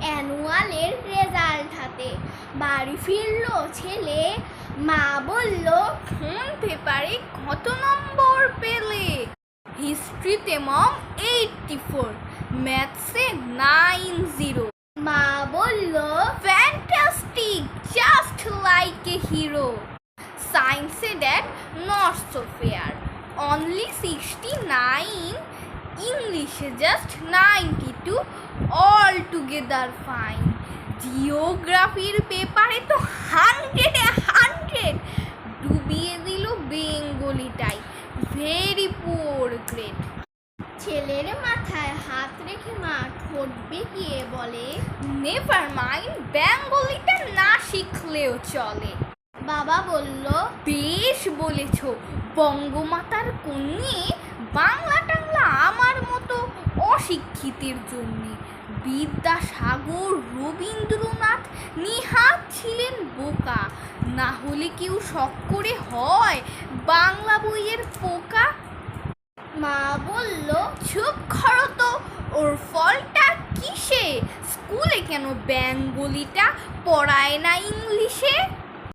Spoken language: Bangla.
অ্যানুয়ালের রেজাল্ট হাতে। বাড়ি ফিরলো ছেলে। মা বলল কোন পেপারে কত নম্বর পেলে? হিস্ট্রিতে মম, এইটটি ফোর। ম্যাথসে নাইন জিরো। মা বলল, fantastic, just like a hero. সায়েন্সে that not so fair only sixty nine. ইংলিশে just ninety two all together fine জিওগ্রাফির পেপারে তো হান্ড্রেডে হান্ড্রেড ডুবিয়ে দিল বেঙ্গলিটাই ভেরি পুয়ার গ্রেড ছেলের মাথায় হাত রেখে মা ঠোঁট বেঁকিয়ে বলে নেভার মাইন্ড বেঙ্গলিটা না শিখলেও চলে। বাবা বলল, বেশ বলেছ। বঙ্গমাতার কন্যে বাংলা অশিক্ষিতের জন্যে বিদ্যাসাগর রবীন্দ্রনাথ নিহাত ছিলেন বোকা। না হলে কেউ শখ করে হয় বাংলা বইয়ের পোকা। মা বলল, চুপ করো তো, ওর ফলটা কিসে? স্কুলে কেন বেঙ্গলিটা পড়ায় না ইংলিশে?